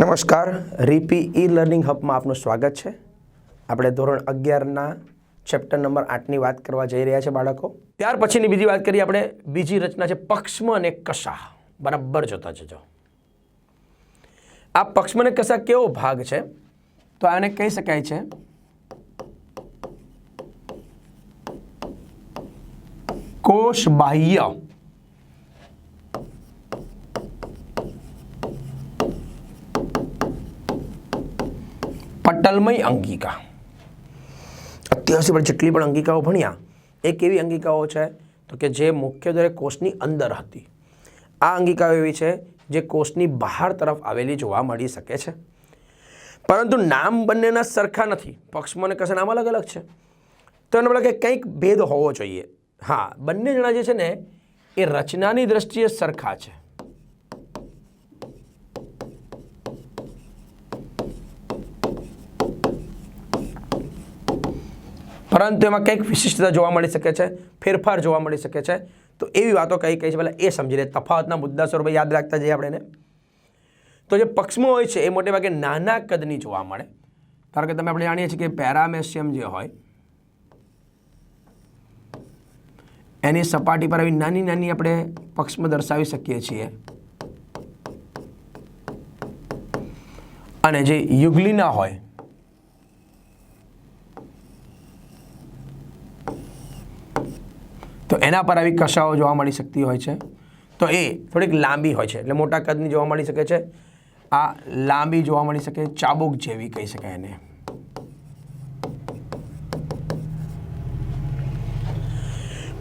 નમસ્કાર, રીપી e learning હબમાં આપનું સ્વાગત છે. આપણે ધોરણ અગિયારના ચેપ્ટર નંબર આઠની વાત કરવા જઈ રહ્યા છે બાળકો. ત્યાર પછીની બીજી વાત કરીએ આપણે. બીજી રચના છે પક્ષ્મ અને કશા બરાબર જોતા જજો. આ પક્ષ્મ અને કશા કેવો ભાગ છે? તો આને કહી શકાય છે કોષ બાહ્ય પટલમય અંગિકા. અત્યાર સુધી જેટલી પણ અંગિકાઓ ભણ્યા, એ કેવી અંગિકાઓ છે? તો કે જે મુખ્યત્વે કોષની અંદર હતી. આ અંગિકાઓ એવી છે જે કોષની બહાર તરફ આવેલી જોવા મળી શકે છે. પરંતુ નામ બંનેના સરખા નથી. પક્ષમાં અને કશે નામ અલગ અલગ છે. તો એને આપણે કે કંઈક ભેદ હોવો જોઈએ. હા, બંને જણા જે છે ને, એ રચનાની દ્રષ્ટિએ સરખા છે. પરંતુ એમાં કંઈક વિશિષ્ટતા જોવા મળી શકે છે, ફેરફાર જોવા મળી શકે છે. તો એવી વાતો કઈ કઈ છે પહેલાં એ સમજી લે, તફાવતના મુદ્દા સ્વરૂપે યાદ રાખતા જઈએ આપણે તો જે પક્ષમાં હોય છે, એ મોટે ભાગે નાના કદની જોવા મળે. ધારો કે તમે આપણે જાણીએ છીએ કે પેરામેશિયમ જે હોય, એની સપાટી પર આવી નાની નાની આપણે પક્ષમાં દર્શાવી શકીએ છીએ. અને જે યુગલીના હોય એના પર આવી કશાઓ જોવા મળી શકતી હોય છે. તો એ થોડીક લાંબી હોય છે, એટલે મોટા કદની જોવા મળી શકે છે. આ લાંબી જોવા મળી શકે, ચાબુક જેવી કહી શકાય એને.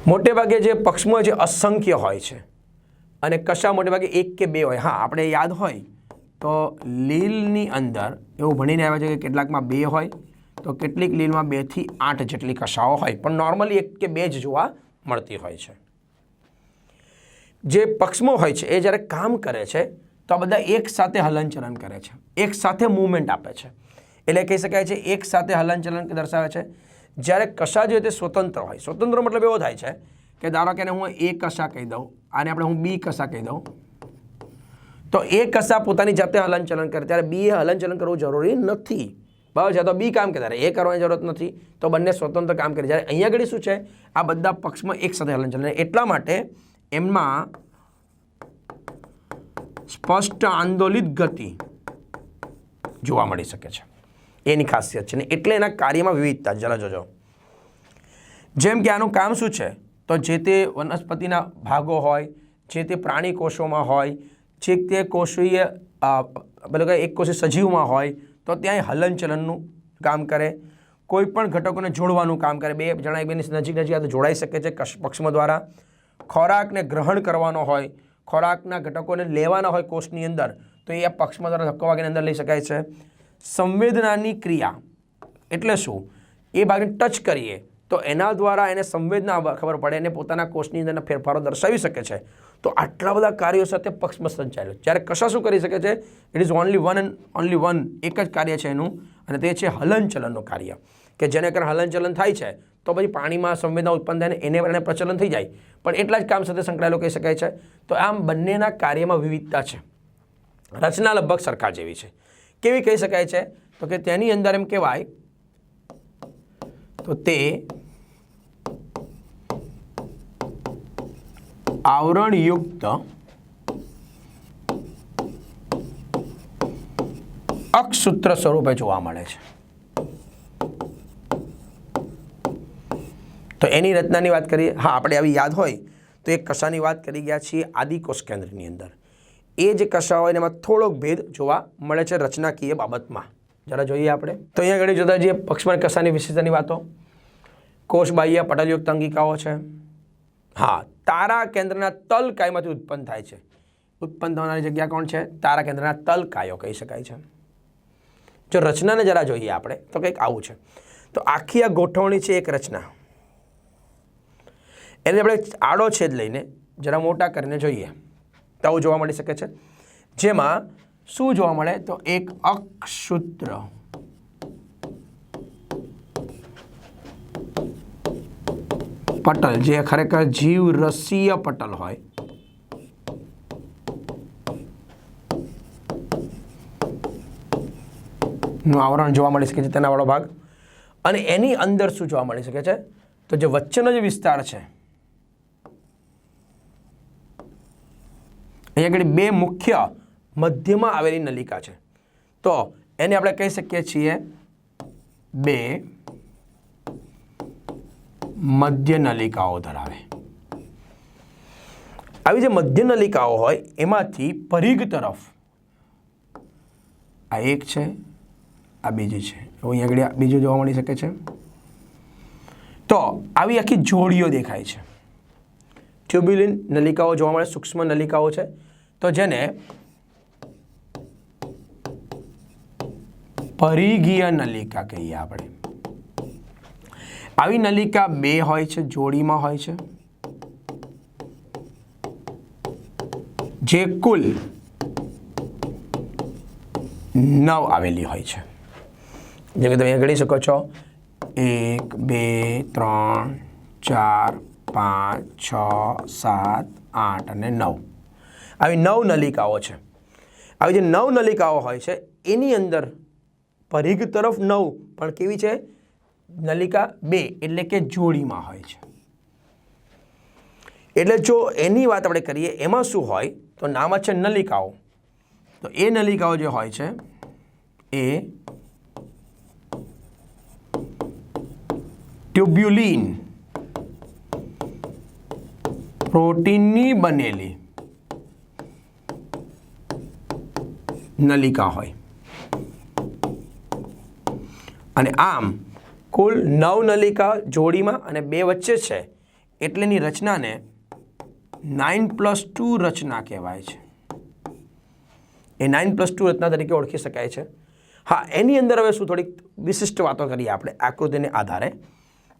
મોટે ભાગે જે પક્ષમાં જે અસંખ્ય હોય છે, અને કશા મોટે ભાગે એક કે બે હોય, હા, આપણે યાદ હોય, તો લીલની અંદર એવું ભણીને આવ્યા છે કે કેટલાકમાં બે હોય, તો કેટલીક લીલમાં બેથી આઠ જેટલી કશાઓ હોય, પણ નોર્મલી એક કે બે જ જોવા મળતી હોય છે. જે પક્ષમો હોય છે, એ જ્યારે કામ કરે છે, તો આ બધા એક સાથે હલનચલન કરે છે. એક સાથે મૂવમેન્ટ આપે છે. એટલે કહી શકાય છે, એક સાથે હલનચલન દર્શાવે છે. જ્યારે કશા જે તે સ્વતંત્ર હોય, સ્વતંત્ર મતલબ એવો થાય છે કે ધારો કે હું એ કશા કહી દઉં, આને આપણે હું બી કશા કહી દઉં, તો એ કશા પોતાની જાતે હલનચલન કરે. ત્યારે બી હલનચલન કરવું જરૂરી નથી. બરાબર છે? તો બી કામ કરે. એ કરવાની જરૂરત નથી. તો બંને સ્વતંત્ર કામ કરે. જ્યારે અહીંયા આગળ શું છે? આ બધા પક્ષમાં એક સાથે હલનચલન એટલા માટે એમમાં સ્પષ્ટ આંદોલિત ગતિ જોવા મળી શકે છે. એની ખાસિયત છે ને એટલે એના કાર્યમાં વિવિધતા. જરા જોજો. જેમ કે આનું કામ શું છે? તો જે તે વનસ્પતિના ભાગો હોય, જે તે પ્રાણી કોષોમાં હોય, જે તે કોષીય કે એક કોષી સજીવમાં હોય તો ત્યાં હલનચલનનું કામ કરે. કોઈ પણ ઘટકોને જોડવાનું કામ કરે. બે જણા એકબીજાની નજીક નજીક આ તો જોડાઈ શકે છે પક્ષમાં દ્વારા. ખોરાકને ગ્રહણ કરવાનો હોય, ખોરાકના ઘટકોને લેવાના હોય કોષની અંદર, તો એ પક્ષમાં દ્વારા ધક્કો વાગીને અંદર લઈ શકાય છે. સંવેદનાની ક્રિયા એટલે શું? એ ભાગને ટચ કરીએ, તો એના દ્વારા એને સંવેદના ખબર પડે, એને પોતાના કોષની અંદરના ફેરફારો દર્શાવી શકે છે. તો આટલા બધા કાર્યો સાથે પક્ષમાં સંચાલ્યો જ્યારે કશા શું કરી શકે છે? It is only one and only one એક જ કાર્ય છે એનું, અને તે છે હલનચલનનું કાર્ય. કે જેને કારણે હલનચલન થાય છે, તો પછી પાણીમાં સંવેદના ઉત્પન્ન થાય એને કારણે પ્રચલન થઈ જાય. પણ એટલા જ કામ સાથે સંકળાયેલો કહી શકાય છે. તો આમ બંનેના કાર્યમાં વિવિધતા છે. રચના લગભગ સરખા જેવી છે. કેવી કહી શકાય છે? તો કે તેની અંદર એમ કહેવાય, તો તે આવરણયુક્ત અક્ષસૂત્ર સ્વરૂપે જોવા મળે છે. તો એની રચનાની વાત કરીએ. હા, આપણે આવી યાદ હોય તો એ કશાની વાત કરી ગયા છીએ આદિકોષ કેન્દ્રની અંદર. એ જે કશા હોય એમાં થોડોક ભેદ જોવા મળે છે રચનાકીય બાબતમાં. જરા જોઈએ આપણે. તો અહીંયા આગળ જોતા જઈએ પક્ષમાં કશાની વિશેષતાની વાતો. કોષ બાહ્ય પટલયુક્ત અંગિકાઓ છે. હા, તારા કેન્દ્રના તલ કાયમાંથી ઉત્પન્ન થાય છે. ઉત્પન્ન થનારી જગ્યા કોણ છે? તારા કેન્દ્રના તલ કાયો કહી શકાય છે. જો રચનાને જરા જોઈએ આપણે, તો કંઈક આવું છે. તો આખી આ ગોઠવણી છે એક રચના. એને આપણે આડો છેદ લઈને જરા મોટા કરીને જોઈએ. તો આવું જોવા મળી શકે છે. જેમાં શું જોવા મળે? તો એક અક્ષસૂત્ર પટલ, જે ખરેખર જીવ રસીય પટલ હોય. નું આવરણ જોવા મળી શકે છે તેનાવાળો ભાગ. અને એની અંદર શું જોવા મળી શકે છે? તો જે વચ્ચેનો જે વિસ્તાર છે અહીંયા આગળ બે મુખ્ય મધ્યમાં આવેલી નલિકા છે. તો એને આપણે કહી શકીએ છીએ બે મધ્ય નલિકાઓ ધરાવે. આવી જે મધ્ય નલિકાઓ હોય, એમાંથી પરિઘ તરફ આ એક છે, આ બીજી છે. અહીંયા આગળ બીજું જોવા મળી શકે છે. તો આવી આખી જોડીઓ દેખાય છે. ટ્યુબ્યુલિન નલિકાઓ જોવા મળે, સૂક્ષ્મ નલિકાઓ છે. તો જેને પરિઘીય નલિકા કહીએ આપણે. આવી નલિકા બે હોય છે, જોડીમાં હોય છે. જે કુલ નવ આવેલી હોય છે. જેમ કે તમે અહીંયા ગણી શકો છો. એક, બે, ત્રણ, ચાર, પાંચ, છ, સાત, આઠ અને નવ. આવી નવ નલિકાઓ છે. આવી જે નવ નલિકાઓ હોય છે, એની અંદર પરિઘ તરફ નવ, પણ કેવી છે? નલિકા બે, એટલે કે જોડીમાં હોય છે. એટલે જો એની વાત આપણે કરીએ, એમાં શું હોય? તો નામ છે નલિકાઓ. તો એ નલિકાઓ જે હોય છે, એ ટ્યુબ્યુલિન. પ્રોટીનની બનેલી નલિકા હોય. અને આમ કુલ નવ નલિકા જોડીમાં અને બે વચ્ચે છે. એટલેની રચનાને નાઇન પ્લસ ટુ રચના કહેવાય છે. એ નાઇન પ્લસ ટુ રચના તરીકે ઓળખી શકાય છે. હા, એની અંદર હવે શું થોડીક વિશિષ્ટ વાતો કરીએ આપણે આકૃતિને આધારે.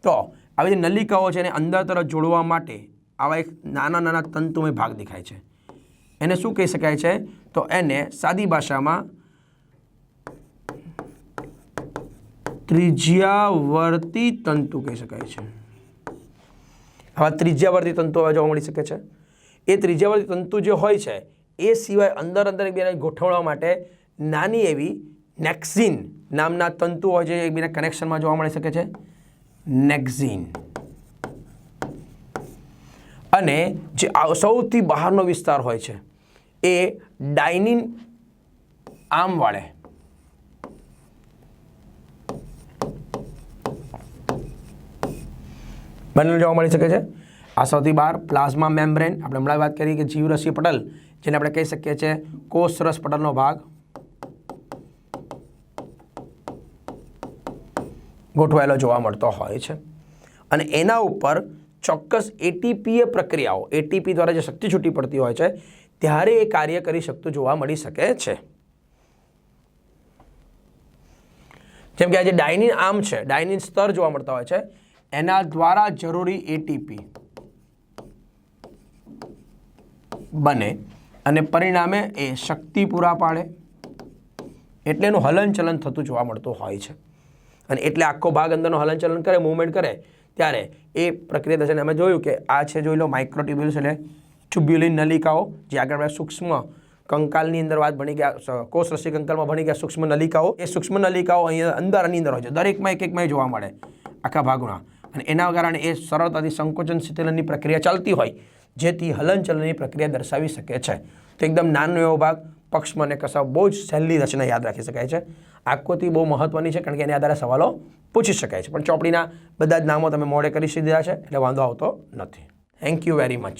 તો આવી જે નલિકાઓ છે એને અંદર તરફ જોડવા માટે આવા એક નાના નાના તંતુમય ભાગ દેખાય છે. એને શું કહી શકાય છે? તો એને સાદી ભાષામાં ત્રિજ્યાવર્તી તંતુ કહી શકાય છે. આવા ત્રિજ્યાવર્તી તંતુ હવે જોવા મળી શકે છે. એ ત્રિજ્યાવર્તી તંતુ જે હોય છે, એ સિવાય અંદર અંદર એકબીજાને ગોઠવવા માટે નાની એવી નેક્ઝિન નામના તંતુ હોય છે એકબીજા કનેક્શનમાં જોવા મળી શકે છે. નેક્ઝિન. અને જે સૌથી બહારનો વિસ્તાર હોય છે, એ ડાઇનિન આમ વાળે બનેલું જોવા મળી શકે છે. આ સૌથી બહાર પ્લાઝમા મેમ્બ્રેન. આપણે હમણાં વાત કરી કે જીવરસી પટલ, જેને આપણે કહી શકીએ છીએ કોષરસ પટલનો ભાગ. ગોઠવાયેલો જોવા મળતો હોય છે. અને એના ઉપર ચોક્કસ એટીપીય પ્રક્રિયાઓ એટીપી દ્વારા જે શક્તિ છૂટી પડતી હોય છે, ત્યારે એ કાર્ય કરી શકતું જોવા મળી શકે છે. જેમ કે આ જે ડાયનિન આર્મ છે, ડાયનિન સ્તર જોવા મળતા હોય છે એના દ્વારા જરૂરી એટીપી બને અને પરિણામે એ શક્તિ પૂરા પાડે. એટલે એનું હલનચલન થતું જોવા મળતું હોય છે. અને એટલે આખો ભાગ અંદરનું હલનચલન કરે મૂવમેન્ટ કરે, ત્યારે એ પ્રક્રિયા દર્શન અમે જોયું કે આ છે જોઈ લો માઇક્રોટ્યુબ્યુલ્સ એટલે ટ્યુબ્યુલિન નલિકાઓ, જે આગળ સૂક્ષ્મ કંકાલની અંદર વાત ભણી ગયા કોષ રસી કંકાલમાં ભણી ગયા સૂક્ષ્મ નલિકાઓ, એ સૂક્ષ્મ નલિકાઓ અહીંયા અંદર, આની અંદર હોય છે. દરેકમાં એક એકમાં જોવા મળે આખા ભાગના. અને એના કારણે એ સરળતાથી સંકોચન શીતલનની પ્રક્રિયા ચાલતી હોય, જેથી હલનચલનની પ્રક્રિયા દર્શાવી શકે છે. તો એકદમ નાનો એવો ભાગ, પક્ષમાં અને કસાવ બહુ જ સહેલી રચના યાદ રાખી શકાય છે. આકૃતિ બહુ મહત્વની છે, કારણ કે એના આધારે સવાલો પૂછી શકાય છે. પણ ચોપડીના બધા જ નામો તમે મોડે કરી દીધા છે, એટલે વાંધો આવતો નથી. Thank you very much